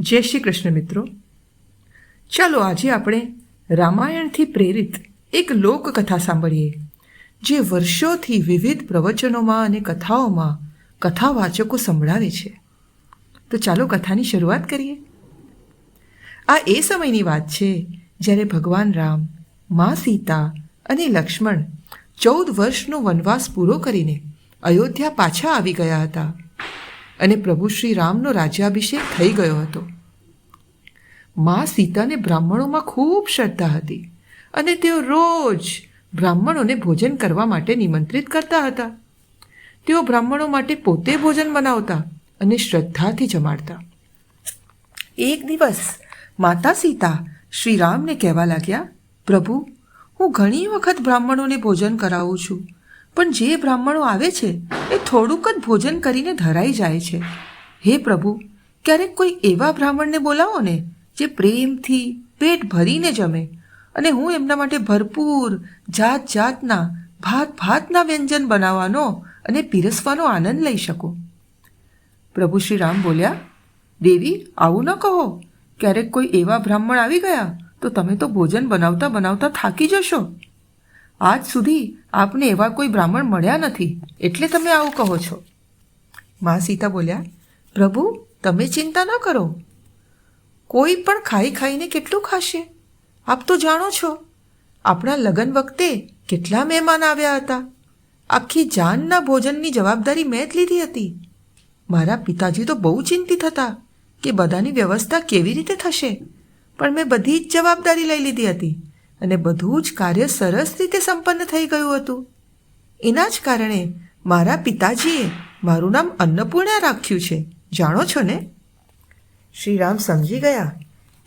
જય શ્રી કૃષ્ણ મિત્રો. ચાલો આજે આપણે રામાયણથી પ્રેરિત એક લોકકથા સાંભળીએ, જે વર્ષોથી વિવિધ પ્રવચનોમાં અને કથાઓમાં કથાવાચકો સંભળાવે છે. તો ચાલો કથાની શરૂઆત કરીએ. આ એ સમયની વાત છે જ્યારે ભગવાન રામ, મા સીતા અને લક્ષ્મણ ચૌદ વર્ષનો વનવાસ પૂરો કરીને અયોધ્યા પાછા આવી ગયા હતા. અને પ્રભુ શ્રી રામનો રાજ્યાભિષેક થઈ ગયો હતો. મા સીતાને બ્રાહ્મણોમાં ખૂબ શ્રદ્ધા હતી અને તેઓ રોજ બ્રાહ્મણોને ભોજન કરવા માટે નિમંત્રિત કરતા હતા. તેઓ બ્રાહ્મણો માટે પોતે ભોજન બનાવતા અને શ્રદ્ધાથી જમાડતા. એક દિવસ માતા સીતા શ્રી રામને કહેવા લાગ્યા, પ્રભુ, હું ઘણી વખત બ્રાહ્મણોને ભોજન કરાવું છું. પણ જે બ્રાહ્મણો આવે છે, એ થોડુંક જ ભોજન કરીને ધરાઈ જાય છે. હે પ્રભુ, ક્યારેક કોઈ એવા બ્રાહ્મણને બોલાવો ને, જે પ્રેમથી પેટ ભરીને જમે. અને હું એમના માટે ભરપૂર જાત જાતના ભાત ભાતના વ્યંજન બનાવવાનો અને પીરસવાનો આનંદ લઈ શકું. પ્રભુ શ્રી રામ બોલ્યા, દેવી, આવું ન કહો. ક્યારેક કોઈ એવા બ્રાહ્મણ આવી ગયા, તો તમે તો ભોજન બનાવતા બનાવતા થાકી જશો. આજ સુધી આપને એવા કોઈ બ્રાહ્મણ મળ્યા નથી. એટલે તમે આવું કહો છો. મા સીતા બોલ્યા, પ્રભુ, તમે ચિંતા ન કરો. કોઈ પણ ખાઈ ખાઈને કેટલું ખાશે? આપ તો જાણો છો, આપણા લગ્ન વખતે કેટલા મહેમાન આવ્યા હતા. આખી જાનના ભોજનની જવાબદારી મેં જ લીધી હતી. મારા પિતાજી તો બહુ ચિંતિત હતા કે બધાની વ્યવસ્થા કેવી રીતે થશે. પણ મેં બધી જ જવાબદારી લઈ લીધી હતી. અને બધું જ કાર્ય સરસ રીતે સંપન્ન થઈ ગયું હતું. એના જ કારણે મારા પિતાજીએ મારું નામ અન્નપૂર્ણા રાખ્યું છે. જાણો છો ને? શ્રીરામ સમજી ગયા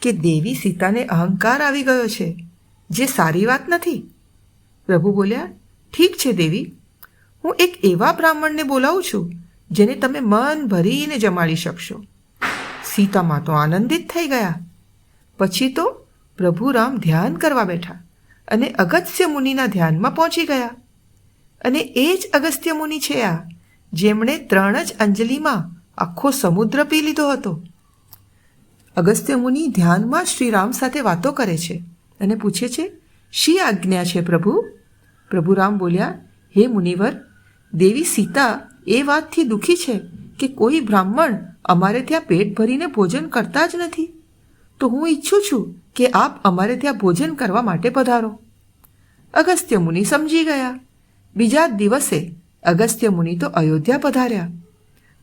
કે દેવી સીતાને અહંકાર આવી ગયો છે, જે સારી વાત નથી. પ્રભુ બોલ્યા, ઠીક છે દેવી, હું એક એવા બ્રાહ્મણને બોલાવું છું જેને તમે મન ભરીને જમાડી શકશો. સીતામાં તો આનંદિત થઈ ગયા. પછી તો પ્રભુ રામ ધ્યાન કરવા બેઠા અને અગસ્ત્ય મુનિના ધ્યાનમાં પહોંચી ગયા. અને એ જ અગસ્ત્ય મુનિ છે આ, જેમણે ત્રણ જ અંજલિમાં આખો સમુદ્ર પી લીધો હતો. અગસ્ત્ય મુનિ ધ્યાનમાં શ્રીરામ સાથે વાતો કરે છે અને પૂછે છે, શી આજ્ઞા છે પ્રભુ? પ્રભુ રામ બોલ્યા, હે મુનિવર, દેવી સીતા એ વાતથી દુઃખી છે કે કોઈ બ્રાહ્મણ અમારે ત્યાં પેટ ભરીને ભોજન કરતા જ નથી. તો હું ઈચ્છું છું કે આપ અમારે ત્યાં ભોજન કરવા માટે પધારો. અગસ્ત્ય મુનિ સમજી ગયા. બીજા દિવસે અગસ્ત્ય મુનિ તો અયોધ્યા પધાર્યા.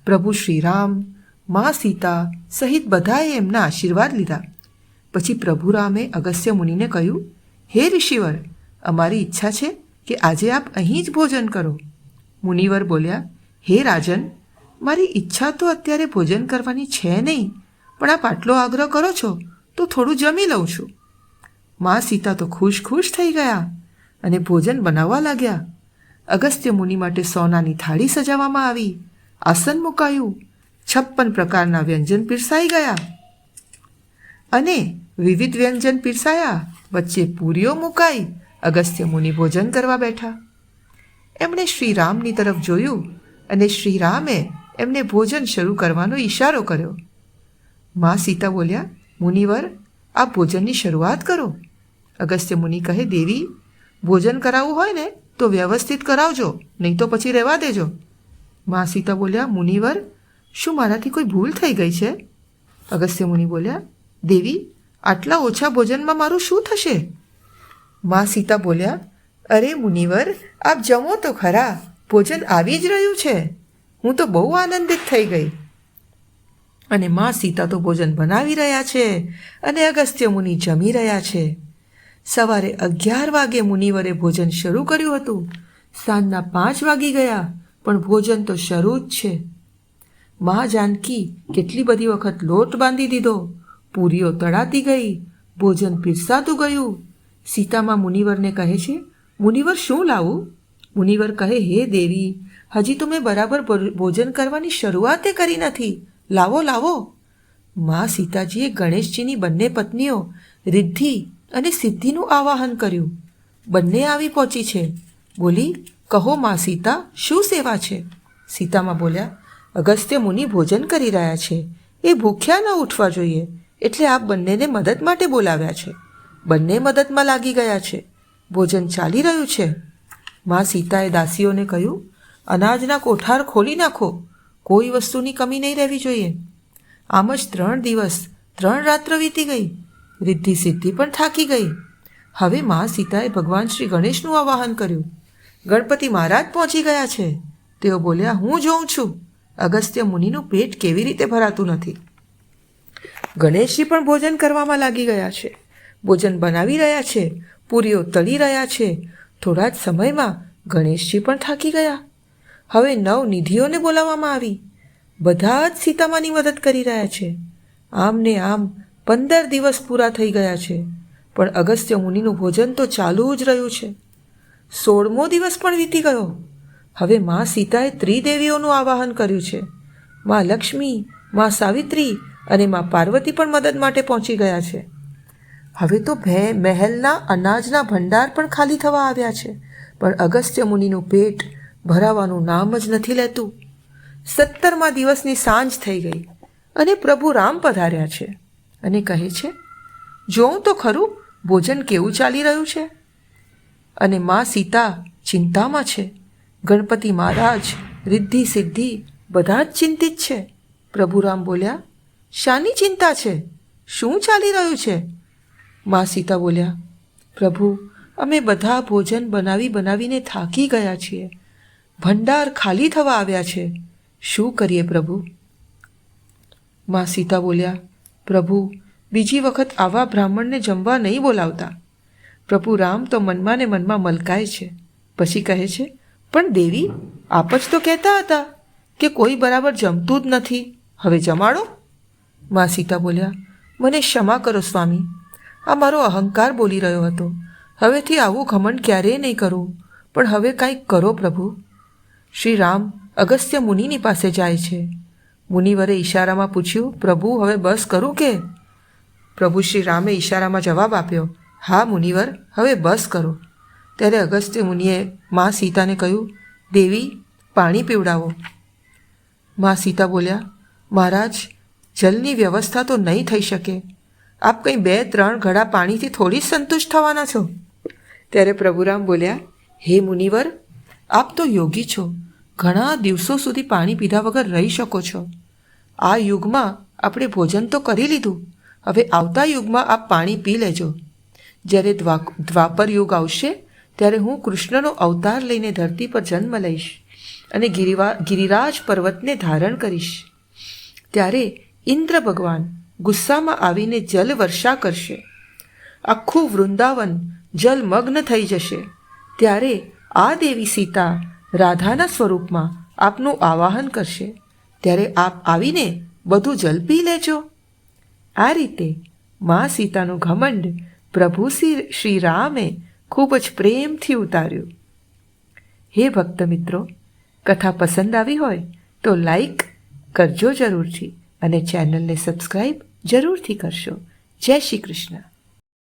પ્રભુ શ્રીરામ, મા સીતા સહિત બધાએ એમના આશીર્વાદ લીધા. પછી પ્રભુ રામે અગસ્ત્ય મુનિને કહ્યું, હે ઋષિવર, અમારી ઈચ્છા છે કે આજે આપ અહીં જ ભોજન કરો. મુનિવર બોલ્યા, હે રાજન, મારી ઈચ્છા તો અત્યારે ભોજન કરવાની છે નહીં, પણ આપ આટલો આગ્રહ કરો છો. તો થોડું જમી લઉં છું. મા સીતા તો ખુશ ખુશ થઈ ગયા અને ભોજન બનાવવા લાગ્યા. અગસ્ત્ય મુનિ માટે સોનાની થાળી સજાવવામાં આવી. આસન મુકાયું. છપ્પન પ્રકારના વ્યંજન પીરસાઈ ગયા. અને વિવિધ વ્યંજન પીરસાયા. વચ્ચે પૂરીઓ મુકાઈ. અગસ્ત્ય મુનિ ભોજન કરવા બેઠા. એમણે શ્રીરામની તરફ જોયું અને શ્રીરામે એમને ભોજન શરૂ કરવાનો ઈશારો કર્યો. મા સીતા બોલ્યા મુનિવર, આ ભોજનની શરૂઆત કરો. અગસ્ત્ય મુનિ કહે, દેવી, ભોજન કરાવવું હોય ને, તો વ્યવસ્થિત કરાવજો, નહીં તો પછી રહેવા દેજો. મા સીતા બોલ્યા, મુનિવર, શું મારાથી કોઈ ભૂલ થઈ ગઈ છે? અગસ્ત્ય મુનિ બોલ્યા, દેવી, આટલા ઓછા ભોજનમાં મારું શું થશે? મા સીતા બોલ્યા, અરે મુનિવર, આપ જમો તો ખરા, ભોજન આવી જ રહ્યું છે. હું તો બહુ આનંદિત થઈ ગઈ. અને મા સીતા તો ભોજન બનાવી રહ્યા છે અને અગસ્ત્ય મુનિ જમી રહ્યા છે. સવારે અગિયાર વાગે મુનિવરે ભોજન શરૂ કર્યું હતું. સાંજના પાંચ વાગી ગયા, પણ ભોજન તો શરૂ જ છે. મા જાનકી કેટલી બધી વખત લોટ બાંધી દીધો, પૂરીઓ તળાતી ગઈ, ભોજન પીરસાતું ગયું. સીતામાં મુનિવરને કહે છે, મુનિવર, શું લાવું? મુનિવર કહે, હે દેવી, હજી તો મેં બરાબર ભોજન કરવાની શરૂઆતે કરી નથી. લાવો લાવો. મા સીતાજીએ ગણેશજીની બંને પત્નીઓ, રિદ્ધિ અને સિદ્ધિનું આવાહન કર્યું. બંને આવી પહોંચી છે. બોલી, કહો મા સીતા, શું સેવા છે? સીતામાં બોલ્યા, અગસ્ત્ય મુનિ ભોજન કરી રહ્યા છે. એ ભૂખ્યા ન ઉઠવા જોઈએ, એટલે આપ બંનેને મદદ માટે બોલાવ્યા છે. બંને મદદમાં લાગી ગયા છે. ભોજન ચાલી રહ્યું છે. માં સીતાએ દાસીઓને કહ્યું, અનાજના કોઠાર ખોલી નાખો. કોઈ વસ્તુની કમી નહીં રહેવી જોઈએ. આમ જ ત્રણ દિવસ, ત્રણ રાત્ર વીતી ગઈ. રિદ્ધિ સિદ્ધિ પણ થાકી ગઈ. હવે મા સીતાએ ભગવાન શ્રી ગણેશનું આવાહન કર્યું. ગણપતિ મહારાજ પહોંચી ગયા છે. તેઓ બોલ્યા, હું જોઉં છું. અગસ્ત્ય મુનિનું પેટ કેવી રીતે ભરાતું નથી? ગણેશજી પણ ભોજન કરવામાં લાગી ગયા છે. ભોજન બનાવી રહ્યા છે. પૂરીઓ તળી રહ્યા છે. થોડા જ સમયમાં ગણેશજી પણ થાકી ગયા. હવે નવ નિધિઓને બોલાવવામાં આવી. બધા જ સીતામાની મદદ કરી રહ્યા છે. આમ ને આમ પંદર દિવસ પૂરા થઈ ગયા છે. પણ અગસ્ત્ય મુનિનું ભોજન તો ચાલુ જ રહ્યું છે. સોળમો દિવસ પણ વીતી ગયો. હવે મા સીતાએ ત્રિદેવીઓનું આવાહન કર્યું છે. મા લક્ષ્મી, મા સાવિત્રી અને મા પાર્વતી પણ મદદ માટે પહોંચી ગયા છે. હવે તો ભે, મહેલના અનાજના ભંડાર પણ ખાલી થવા આવ્યા છે. પણ અગસ્ત્ય મુનિનું પેટ ભરાવાનું નામ જ નથી લેતું. સત્તરમા દિવસની સાંજ થઈ ગઈ અને પ્રભુ રામ પધાર્યા છે અને કહે છે જોઉં તો ખરું, ભોજન કેવું ચાલી રહ્યું છે? અને મા સીતા ચિંતામાં છે. ગણપતિ મહારાજ, રિદ્ધિ સિદ્ધિ બધા જ ચિંતિત છે. પ્રભુરામ બોલ્યા, શાની ચિંતા છે? શું ચાલી રહ્યું છે? મા સીતા બોલ્યા, પ્રભુ, અમે બધા ભોજન બનાવી બનાવીને થાકી ગયા છીએ. ભંડાર ખાલી થવા આવ્યા છે. શું કરીએ પ્રભુ? માં સીતા બોલ્યા, પ્રભુ, બીજી વખત આવા બ્રાહ્મણને જમવા નહીં બોલાવતા. પ્રભુ રામ તો મનમાં ને મનમાં મલકાય છે. પછી કહે છે, પણ દેવી, આપ જ તો કહેતા હતા કે કોઈ બરાબર જમતું જ નથી. હવે જમાડો. માં સીતા બોલ્યા, મને ક્ષમા કરો સ્વામી. આ મારો અહંકાર બોલી રહ્યો હતો. હવેથી આવું ઘમંડ ક્યારેય નહીં કરું. પણ હવે કાંઈક કરો પ્રભુ. શ્રી રામ અગસ્ત્ય મુનિની પાસે જાય છે. મુનિવરે ઈશારામાં પૂછ્યું, પ્રભુ, હવે બસ કરું કે? પ્રભુ શ્રી રામે ઈશારામાં જવાબ આપ્યો, હા, મુનિવર, હવે બસ કરો. ત્યારે અગસ્ત્ય મુનિએ મા સીતાને કહ્યું, દેવી, પાણી પીવડાવો. મા સીતા બોલ્યા, મહારાજ, જલની વ્યવસ્થા તો નહીં થઈ શકે. આપ કંઈ બે, ત્રણ ઘડા પાણીથી થોડી સંતુષ્ટ થવાના છો. ત્યારે પ્રભુરામ બોલ્યા, હે મુનિવર આપ તો યોગી છો. ઘણા દિવસો સુધી પાણી પીધા વગર રહી શકો છો. આ યુગમાં આપણે ભોજન તો કરી લીધું. હવે આવતા યુગમાં આપ પાણી પી લેજો. જ્યારે દ્વા, દ્વાપર યુગ આવશે, ત્યારે હું કૃષ્ણનો અવતાર લઈને ધરતી પર જન્મ લઈશ અને ગિરિવા, ગિરિરાજ પર્વતને ધારણ કરીશ. ત્યારે ઇન્દ્ર ભગવાન ગુસ્સામાં આવીને જલ વર્ષા કરશે. આખું વૃંદાવન જલમગ્ન થઈ જશે. ત્યારે આ દેવી સીતા રાધાના સ્વરૂપમાં આપનું આવાહન કરશે. ત્યારે આપ આવીને બધું જલ લેજો. આ રીતે મા સીતાનું ઘમંડ પ્રભુ શ્રી શ્રી રામે ખૂબ જ પ્રેમથી ઉતાર્યું. હે ભક્ત મિત્રો, કથા પસંદ આવી હોય તો લાઈક કરજો જરૂરથી અને ચેનલને સબસ્ક્રાઈબ જરૂરથી કરશો. જય શ્રી કૃષ્ણ.